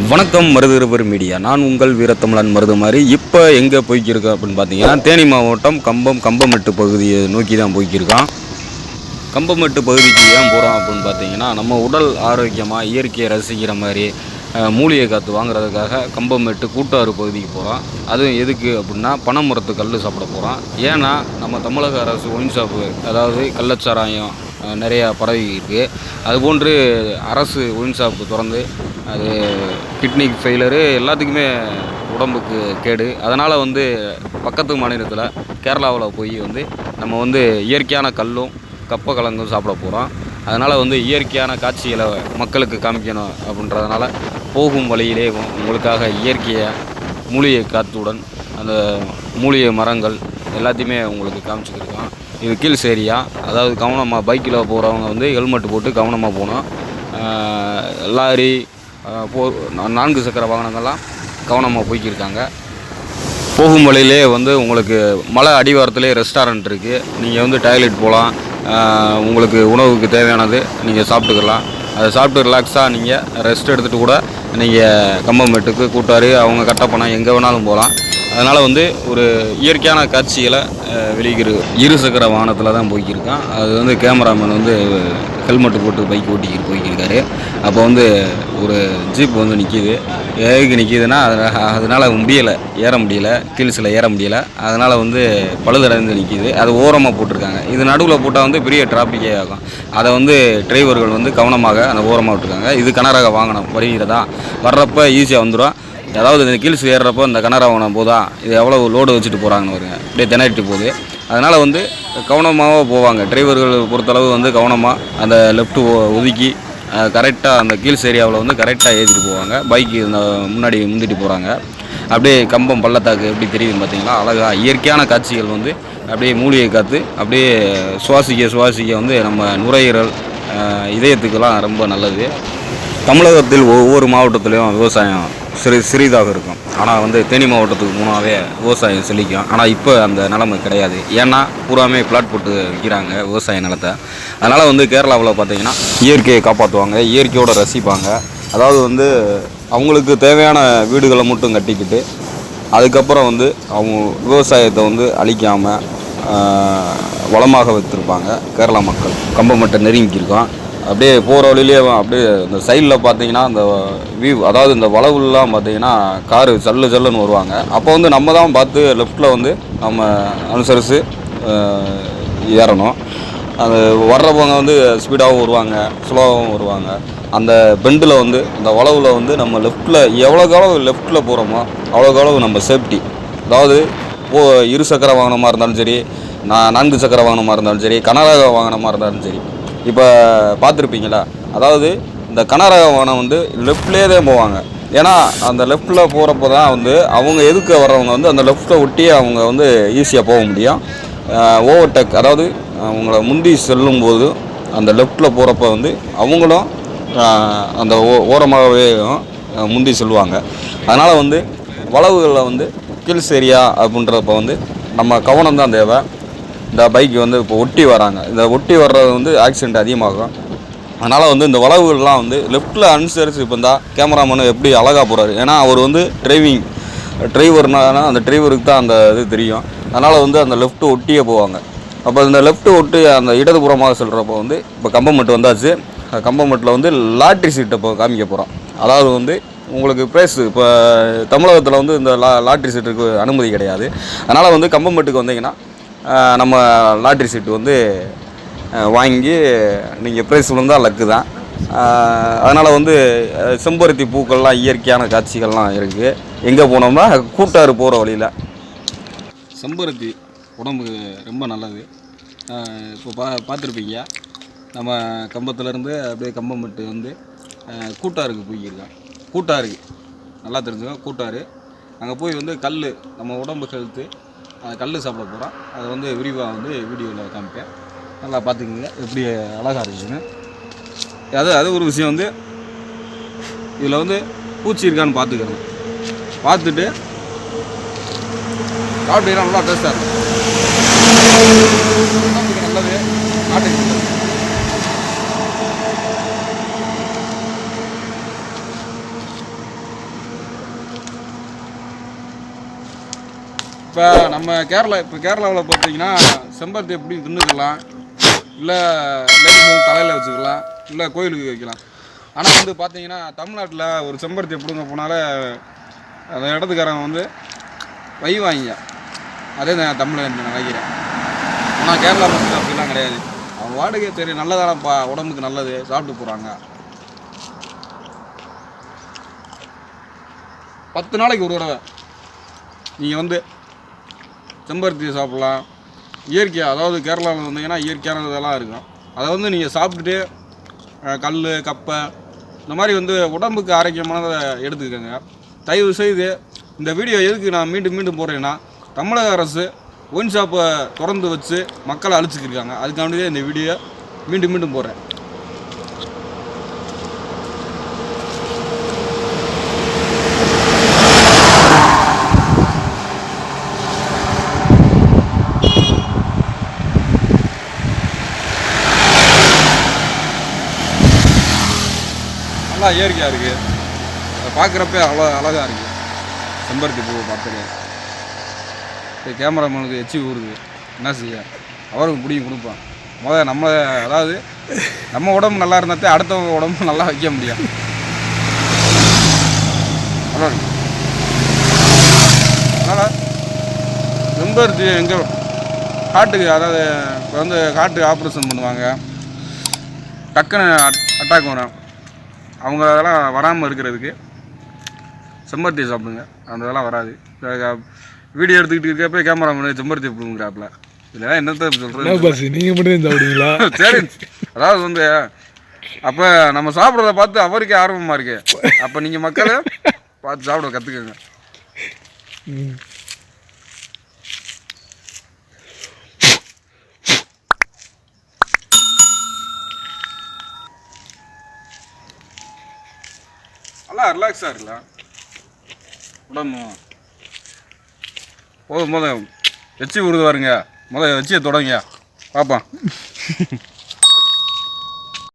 வணக்கம் மருதுகிருவர் மீடியா. நான் உங்கள் வீரத்தமிழன் மருது மாதிரி இப்போ எங்கே போய்க்கிருக்கேன் அப்படின்னு பார்த்தீங்கன்னா தேனி மாவட்டம் கம்பம் கம்பமெட்டு பகுதியை நோக்கி தான் போய்க்கிருக்கோம் கம்பமெட்டு பகுதிக்கு ஏன் போகிறோம் அப்படின்னு பார்த்தீங்கன்னா நம்ம உடல் ஆரோக்கியமாக இயற்கையை ரசிக்கிற மாதிரி மூலிகை காற்று வாங்குறதுக்காக கம்பமெட்டு கூட்டாறு பகுதிக்கு போகிறோம் அதுவும் எதுக்கு அப்படின்னா பனைமரத்து கல் சாப்பிட போகிறோம் ஏன்னா நம்ம தமிழக அரசு ஒயின் ஷாப்பு அதாவது கள்ளச்சாராயம் நிறையா பரவி இருக்குது அதுபோன்று அரசு ஒயின் ஷாப்பு திறந்து அது கிட்னி ஃபெயிலரு எல்லாத்துக்குமே உடம்புக்கு கேடு. அதனால் வந்து பக்கத்து மாநிலத்தில் கேரளாவில் போய் வந்து நம்ம வந்து இயற்கையான கல்லும் கப்ப கலங்கும் சாப்பிட போகிறோம் அதனால் வந்து இயற்கையான காட்சிகளை மக்களுக்கு காமிக்கணும் அப்படின்றதுனால போகும் வழியிலே உங்களுக்காக இயற்கையை மூலிகை காற்றுடன் அந்த மூலிகை மரங்கள் எல்லாத்தையுமே உங்களுக்கு காமிச்சிக்கிருக்கோம். இது கீழ்ஸ் ஏரியா அதாவது கவனமாக பைக்கில் போகிறவங்க வந்து ஹெல்மெட் போட்டு கவனமாக போகணும். லாரி போ நான்கு சக்கர வாகனங்கள்லாம் கவனமாக போய்க்கிருக்காங்க. போகும் வழியிலே வந்து உங்களுக்கு மலை அடிவாரத்திலே ரெஸ்டாரண்ட் இருக்குது நீங்கள் வந்து டாய்லெட் போகலாம். உங்களுக்கு உணவுக்கு தேவையானது நீங்கள் சாப்பிட்டுக்கலாம். அதை சாப்பிட்டு ரிலாக்ஸாக நீங்கள் ரெஸ்ட் எடுத்துகிட்டு கூட நீங்கள் கம்பமெட்டுக்கு கூட்டாரு அவங்க கட்டப்பணம் எங்கே வேணாலும் போகலாம். அதனால் வந்து ஒரு இயற்கையான காட்சிகளை அஹ், இருசக்கர இரு சக்கர வாகனத்தில் தான் போய்க்கிருக்கான். அது வந்து கேமராமேன் வந்து ஹெல்மெட் போட்டு பைக் ஓட்டிக்கிட்டு போய்க்கிருக்காரு. அப்போ வந்து ஒரு ஜீப் வந்து நிற்கிது ஏகு நிற்கிதுன்னா அதனால் முடியலை ஏற முடியல கீழ்ஸில் ஏற முடியல. அதனால் வந்து பழுதடைந்து நிற்கிது அது ஓரமாக போட்டிருக்காங்க. இது நடுவில் போட்டால் வந்து பெரிய டிராஃபிக்கே ஆகும். அதை வந்து டிரைவர்கள் வந்து கவனமாக அந்த ஓரமாக விட்டுருக்காங்க. இது கனரக வாகனம் வருகிறதா? வர்றப்போ ஈஸியாக வந்துடும் அதாவது இந்த கீழ்ஸ் ஏறுறப்போ இந்த கனரா வாகனம் போதா இது எவ்வளோ லோடு வச்சுட்டு போகிறாங்கன்னு வருங்க அப்படியே திணறிட்டு போகுது. அதனால் வந்து கவனமாக போவாங்க. டிரைவர்கள் பொறுத்தளவு வந்து கவனமாக அந்த லெஃப்ட்டு ஒதுக்கி கரெக்டாக அந்த கீழ்ஸ் ஏரியாவில் வந்து கரெக்டாக ஏற்றிட்டு போவாங்க. பைக்கு இந்த முன்னாடி முந்திட்டு போகிறாங்க அப்படியே கம்பம் பள்ளத்தாக்கு எப்படி தெரியுதுன்னு பார்த்திங்களா அழகாக இயற்கையான காட்சிகள் வந்து அப்படியே மூலிகை காற்று அப்படியே சுவாசிக்க சுவாசிக்க வந்து நம்ம நுரையீரல் இதயத்துக்கெல்லாம் ரொம்ப நல்லது. தமிழகத்தில் ஒவ்வொரு மாவட்டத்துலேயும் விவசாயம் சிறு சிறிதாக இருக்கும். ஆனால் வந்து தேனி மாவட்டத்துக்கு மூணாவே விவசாயம் செழிக்கும். ஆனால் இப்போ அந்த நிலமை கிடையாது. ஏன்னா பூராமே பிளாட் போட்டு விற்கிறாங்க விவசாய நிலத்தை. அதனால் வந்து கேரளாவில் பார்த்தீங்கன்னா இயற்கையை காப்பாற்றுவாங்க இயற்கையோடு ரசிப்பாங்க. அதாவது வந்து அவங்களுக்கு தேவையான வீடுகளை மட்டும் கட்டிக்கிட்டு அதுக்கப்புறம் வந்து அவங்க விவசாயத்தை வந்து அழிக்காமல் வளமாக வைத்திருப்பாங்க கேரளா மக்கள். கம்பமட்டை நெருங்கியிருக்கோம். அப்படியே போகிற வழியிலே அப்படியே இந்த சைடில் பார்த்தீங்கன்னா அந்த வியூ அதாவது இந்த வளவுலாம் பார்த்தீங்கன்னா காரு சல்லு சல்லுன்னு வருவாங்க. அப்போ வந்து நம்ம தான் பார்த்து லெஃப்ட்டில் வந்து நம்ம அனுசரித்து ஏறணும். அது வர்றவங்க வந்து ஸ்பீடாகவும் வருவாங்க ஸ்லோவாகவும் வருவாங்க. அந்த பெண்டில் வந்து அந்த வளவில் வந்து நம்ம லெஃப்ட்டில் எவ்வளோக்கு அளவு லெஃப்ட்டில் போகிறோமோ அவ்வளோக்கு அளவு நம்ம சேஃப்டி அதாவது போ இரு சக்கர வாகனமாக இருந்தாலும் சரி நான் நான்கு சக்கர வாகனமாக இருந்தாலும் சரி கனரக வாகனமாக இருந்தாலும் சரி இப்போ பார்த்துருப்பீங்களா? அதாவது இந்த கனரக வாகனம் வந்து லெஃப்ட்லேயே தான் போவாங்க. ஏன்னா அந்த லெஃப்ட்டில் போகிறப்ப தான் வந்து அவங்க எதுக்கு வர்றவங்க வந்து அந்த லெஃப்ட்டில் ஒட்டியே அவங்க வந்து ஈஸியாக போக முடியும். ஓவர்டேக் அதாவது அவங்கள முந்தி செல்லும்போது அந்த லெஃப்ட்டில் போகிறப்ப வந்து அவங்களும் அந்த ஓ ஓரமாகவே முந்தி செல்வாங்க அதனால் வந்து வளவுகளில் வந்து கில்ஸ் ஏரியா அப்படின்றப்ப வந்து நம்ம கவனம் தான் தேவை. இந்த பைக் வந்து இப்போ ஒட்டி வராங்க. இந்த ஒட்டி வர்றது வந்து ஆக்சிடென்ட் அதிகமாகும். அதனால் வந்து இந்த வளவுகள்லாம் வந்து லெஃப்ட்டில் அனுசரித்து இப்போ இந்த கேமராமேனு எப்படி அழகாக போகிறாரு ஏன்னா அவர் வந்து டிரைவிங் டிரைவர்னால அந்த டிரைவருக்கு தான் அந்த இது தெரியும். அதனால் வந்து அந்த லெஃப்ட்டு ஒட்டியே போவாங்க. அப்போ இந்த லெஃப்ட்டு ஒட்டி அந்த இடதுபுறமாக செல்கிறப்போ வந்து இப்போ கம்பமெட்டு வந்தாச்சு. கம்பமெண்ட்டில் வந்து லாட்ரி சீட்டை இப்போ காமிக்க போகிறோம் அதாவது வந்து உங்களுக்கு ப்ரைஸ் இப்போ தமிழகத்தில் வந்து இந்த லா லாட்ரி சீட்டுக்கு அனுமதி கிடையாது. அதனால் வந்து கம்பமெண்ட்டுக்கு வந்தீங்கன்னா நம்ம லாட்ரி சீட்டு வந்து வாங்கி நீங்கள் ப்ரைஸ் விழுந்தால் லக்கு தான். அதனால் வந்து செம்பருத்தி பூக்கள்லாம் இயற்கையான காட்சிகள்லாம் இருக்குது எங்கே போனோம்னா கூட்டாறு போகிற வழியில். செம்பருத்தி உடம்புக்கு ரொம்ப நல்லது. இப்போ பா பார்த்துருப்பீங்க. நம்ம கம்பத்துலேருந்து அப்படியே கம்பம் விட்டு வந்து கூட்டாருக்கு போய்க்கிருக்கேன் கூட்டாருக்கு நல்லா தெரிஞ்சுக்கோ கூட்டாறு. அங்கே போய் வந்து கல் நம்ம உடம்பு ஹெல்த்து அந்த கல் சாப்பிட போகிறோம் அதை வந்து விரிவாக வந்து வீடியோவில் காமிப்பேன். நல்லா பார்த்துக்குங்க. எப்படி அழகாக இருக்குதுன்னு. அது அது ஒரு விஷயம் வந்து இதில் வந்து பூச்சி இருக்கான்னு பார்த்துக்கிறோம் பார்த்துட்டு சாப்பிட்டீங்கன்னா நல்லா டேஸ்ட்டாக இருக்கும் உடம்புக்கு நல்லது நாட்டுக்கு நல்லது இப்போ நம்ம கேரளா இப்போ கேரளாவில் பார்த்தீங்கன்னா செம்பருத்தி எப்படி தின்னுக்கலாம்? இல்லை லேடிஸ் வந்து தலையில் வச்சுக்கலாம் இல்லை கோயிலுக்கு வைக்கலாம். ஆனால் வந்து பார்த்தீங்கன்னா தமிழ்நாட்டில் ஒரு செம்பருத்தி எப்படிங்க போனாலே அந்த இடத்துக்காரங்க வந்து வை வாங்கிங்க. அதே தான் தமிழ் நினைக்கிறேன். ஆனால் கேரளா மக்கள் அப்படிலாம் கிடையாது. அவங்க வாடகை சரி நல்லதானப்பா உடம்புக்கு நல்லது சாப்பிட்டு போகிறாங்க பத்து நாளைக்கு ஒரு தடவை. நீங்கள் வந்து செம்பருத்தி சாப்பிட்லாம். இயற்கையாக அதாவது கேரளாவில் வந்தீங்கன்னா இயற்கையான இதெல்லாம் இருக்கும். அதை வந்து நீங்கள் சாப்பிட்டுட்டு கல் கப்பை இந்த மாதிரி வந்து உடம்புக்கு ஆரோக்கியமானதை எடுத்துக்கோங்க. தயவு செய்து இந்த வீடியோ எதுக்கு நான் மீண்டும் மீண்டும் போடுறேன்னா தமிழக அரசு ஒயின் ஷாப்பை திறந்து வச்சு மக்களை அழிச்சிக்கிருக்காங்க அதுக்காண்டியே இந்த வீடியோ மீண்டும் மீண்டும் போடுறேன். நல்லா இயற்கையாக இருக்குது அதை பார்க்குறப்ப அவ்வளோ அழகாக இருக்குது செம்பருத்தி பூவை பார்த்துட்டு கேமராமேனுக்கு எச்சி ஊறுது. என்ன செய்ய? அவருக்கு பிடிக்கும் கொடுப்பான். முத நம்ம அதாவது நம்ம உடம்பு நல்லா இருந்தாத்தே அடுத்தவங்க உடம்பு நல்லா வைக்க முடியும். அதனால் செம்பருத்தி எங்கே காட்டுக்கு அதாவது இப்போ வந்து காட்டுக்கு ஆப்ரேஷன் பண்ணுவாங்க. டக்குன்னு அட்டாக் வரும். அவங்க அதெல்லாம் வராமல் இருக்கிறதுக்கு செம்பருத்தி சாப்பிடுங்க. அந்த இதெல்லாம் வராது. வீடியோ எடுத்துக்கிட்டு இருக்கப்ப கேமரா முன்னாடி செம்பருத்தி பிடுங்கிறாப்புல இதெல்லாம் என்னத்த என்ன சொல்கிறது பாஸ் நீங்க மட்டும் சாப்பிடுவீங்களா? சரி. அதாவது வந்து அப்போ நம்ம சாப்பிட்றத பார்த்து அவருக்கே ஆர்வமாக இருக்கு. அப்போ நீங்கள் மக்களை பார்த்து சாப்பிட கற்றுக்கங்க நல்லா ரிலாக்ஸாக இருக்குல்ல உடம்பு போதும் போதும். எச்சி விடுது பாருங்க. முதல்ல எச்சியை தொடங்க. பார்ப்போம்